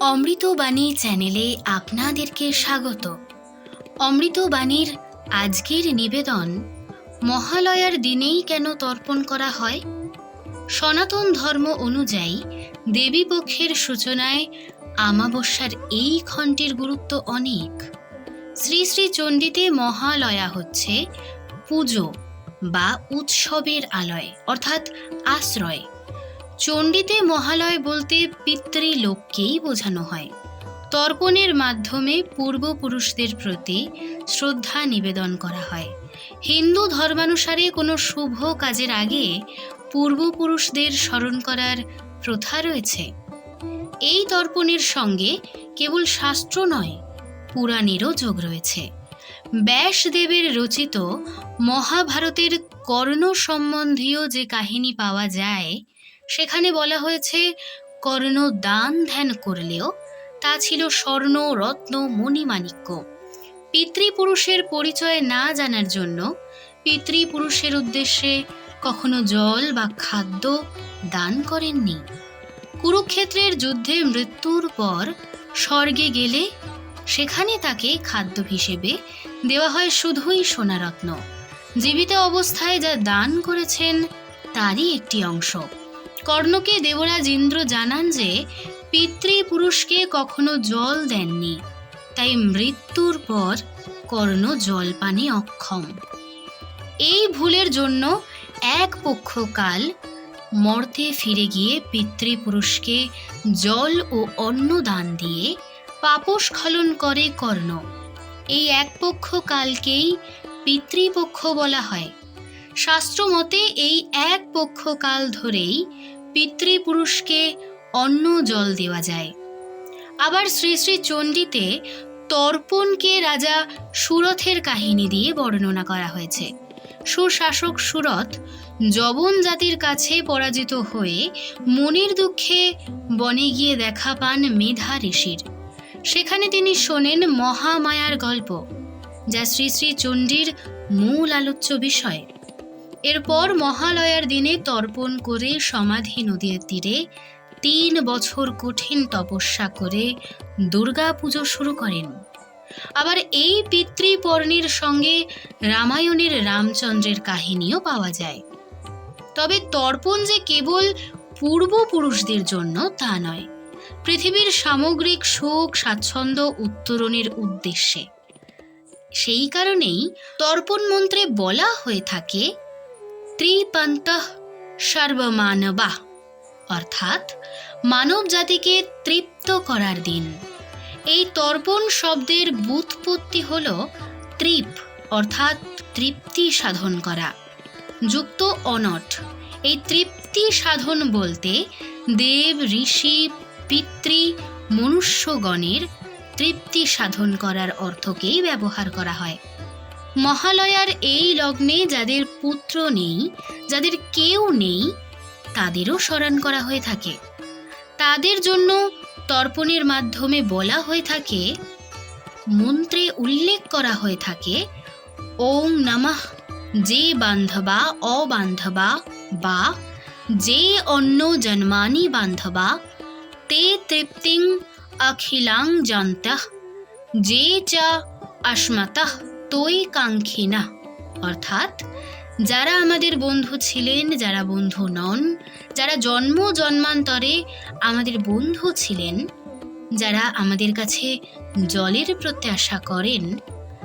অমৃতবাণী চ্যানেলে আপনাদেরকে স্বাগত। অমৃতবাণীর আজকের নিবেদন, মহালয়ার দিনেই কেন তর্পণ করা হয়? সনাতন ধর্ম অনুযায়ী দেবীপক্ষের সূচনায় আমাবস্যার এই খণ্ডের গুরুত্ব অনেক। শ্রী শ্রী চণ্ডীতে মহালয়া হচ্ছে পুজো বা উৎসবের আলয়, অর্থাৎ আশ্রয়। চণ্ডীতে মহালয় বলতে পিতৃলোককেই বোঝানো হয়। তর্পণের মাধ্যমে পূর্বপুরুষদের প্রতি শ্রদ্ধা নিবেদন করা হয়। হিন্দু ধর্মানুসারে কোনো শুভ কাজের আগে পূর্বপুরুষদের স্মরণ করার প্রথা রয়েছে। এই তর্পণের সঙ্গে কেবল শাস্ত্র নয়, পুরাণেরও যোগ রয়েছে। ব্যাসদেবের রচিত মহাভারতের কর্ণ সম্বন্ধীয় যে কাহিনী পাওয়া যায় সেখানে বলা হয়েছে কর্ণ দান ধ্যান করলেও তা ছিল স্বর্ণ, রত্ন, মণিমাণিক্য। পিতৃপুরুষের পরিচয় না জানার জন্য পিতৃপুরুষের উদ্দেশ্যে কখনো জল বা খাদ্য দান করেননি। কুরুক্ষেত্রের যুদ্ধে মৃত্যুর পর স্বর্গে গেলে সেখানে তাকে খাদ্য হিসেবে দেওয়া হয় শুধুই সোনারত্ন। জীবিত অবস্থায় যা দান করেছেন, তারই একটি অংশ। কর্ণকে দেবরাজ ইন্দ্র জানান যে, পিতৃপুরুষকে কখনো জল দেননি, তাই মৃত্যুর পর কর্ণ জল পানে অক্ষম। এই ভুলের জন্য এক পক্ষ কাল মর্তে ফিরে গিয়ে পিতৃপুরুষকে জল ও অন্ন দান দিয়ে পাপস্খলন করে কর্ণ। এই এক কালকেই পিতৃপক্ষ বলা হয়। শাস্ত্র মতে এই এক পক্ষ কাল ধরেই পিতৃপুরুষকে অন্ন জল দেওয়া যায়। আবার শ্রী শ্রী চণ্ডীতে তর্পণকে রাজা সুরথের কাহিনী দিয়ে বর্ণনা করা হয়েছে। সুশাসক সুরথ জবন জাতির কাছে পরাজিত হয়ে মনের দুঃখে বনে গিয়ে দেখা পান মেধা ঋষির। সেখানে তিনি শোনেন মহামায়ার গল্প, যা শ্রী শ্রী চণ্ডীর মূল আলোচ্য বিষয়। এরপর মহালয়ার দিনে তর্পণ করে সমাধি নদীর তীরে তিন বছর কঠিন তপস্যা করে দুর্গা পুজো শুরু করেন। আবার এই পিতৃপর্ণের সঙ্গে রামায়ণের রামচন্দ্রের কাহিনীও পাওয়া যায়। তবে তর্পণ যে কেবল পূর্বপুরুষদের জন্য তা নয়, পৃথিবীর সামগ্রিক সুখ স্বাচ্ছন্দ্য উত্তরণের উদ্দেশ্যে। সেই কারণেই তর্পণ মন্ত্রে বলা হয়ে থাকে ত্রিপন্ত সর্বমানবা, অর্থাৎ মানব জাতিকে তৃপ্ত করার দিন। এই তর্পণ শব্দের বুৎপত্তি হল তৃপ অর্থাৎ তৃপ্তি সাধন করা। যুক্ত অনট, এই তৃপ্তি সাধন বলতে দেব, ঋষি, পিতৃ, মনুষ্যগণের তৃপ্তি সাধন করার অর্থকেই ব্যবহার করা হয়। মহালয়ার এই লগ্নে যাদের পুত্র নেই, যাদের কেউ নেই, তাদেরও স্মরণ করা হয়ে থাকে। তাদের জন্য তর্পণের মাধ্যমে বলা হয়ে থাকে, মন্ত্রে উল্লেখ করা হয়ে থাকে ওং নমঃ, যে বান্ধবা অবান্ধবা বা যে অন্য জন্মানি বান্ধবা, তে তৃপ্তিং অখিলাং জান্তঃ, যে চ অস্মতঃ। তৈ কাঙ্ক্ষিনা অর্থাৎ, যারা আমাদের বন্ধু ছিলেন, যারা বন্ধু নন, যারা জন্ম জন্মান্তরে আমাদের বন্ধু ছিলেন, যারা আমাদের কাছে জলের প্রত্যাশা করেন,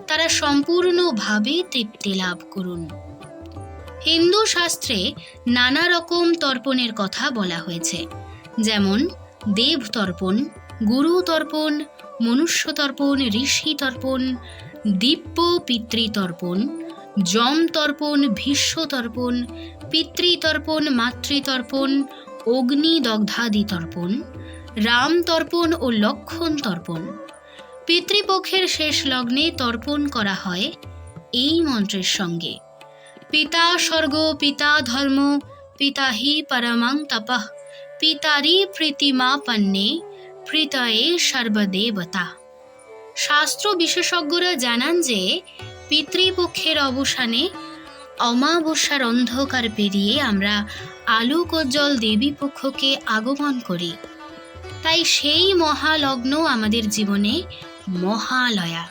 তারা সম্পূর্ণভাবে তৃপ্তি লাভ করুন। হিন্দু শাস্ত্রে নানা রকম তর্পণের কথা বলা হয়েছে। যেমন, দেব তর্পণ, গুরু তর্পণ মনুষ্য তর্পণ ঋষি তর্পণ দিব্য পিতৃতর্পণ যম তর্পণ ভীষ্ম তর্পণ পিতৃতর্পণ মাতৃতর্পণ অগ্নি দগ্ধাদি তর্পণ রাম তর্পণ ও লক্ষণ তর্পণ পিতৃপক্ষের শেষ লগ্নে তর্পণ করা হয় এই মন্ত্রের সঙ্গে। পিতা স্বর্গ, পিতা ধর্ম, পিতা হি পরমাং তপঃ পিতারি প্রীতিমা পন্নে প্রীতয়ে সর্বদেবতা। শাস্ত্র বিশেষজ্ঞরা জানান যে, পিতৃপক্ষের অবসানে অমাবস্যার অন্ধকার পেরিয়ে আমরা আলোকোজ্জ্বল দেবী পক্ষকে আগমন করি। তাই সেই মহালগ্ন আমাদের জীবনে মহালয়া।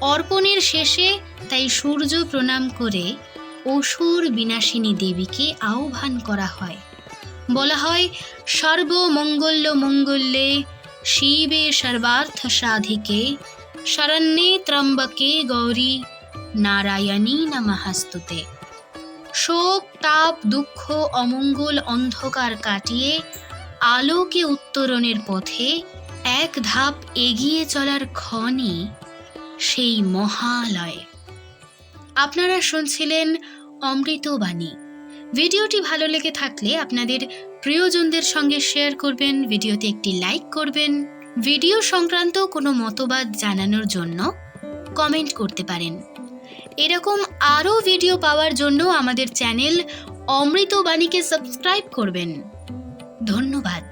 অর্পণের শেষে তাই সূর্য প্রণাম করে অসুর বিনাশিনী দেবীকে আহ্বান করা হয়। বলা হয় সর্বমঙ্গল্য মঙ্গল্যে শিবে সর্বার্থ সাধিকে শরণ্যে ত্রম্বকে গৌরী নারায়ণী নমস্তুতে। শোক, তাপ, দুঃখ, অমঙ্গল, অন্ধকার কাটিয়ে আলোকে উত্তরণের পথে এক ধাপ এগিয়ে চলার ক্ষণই সেই মহালয়। আপনারা শুনছিলেন অমৃতবাণী। ভিডিওটি ভালো লেগে থাকলে আপনাদের প্রিয়জনদের সঙ্গে শেয়ার করবেন, ভিডিওতে একটি লাইক করবেন। ভিডিও সংক্রান্ত কোনো মতবাদ জানানোর জন্য কমেন্ট করতে পারেন। এরকম আরও ভিডিও পাওয়ার জন্য আমাদের চ্যানেল অমৃতবাণীকে সাবস্ক্রাইব করবেন। ধন্যবাদ।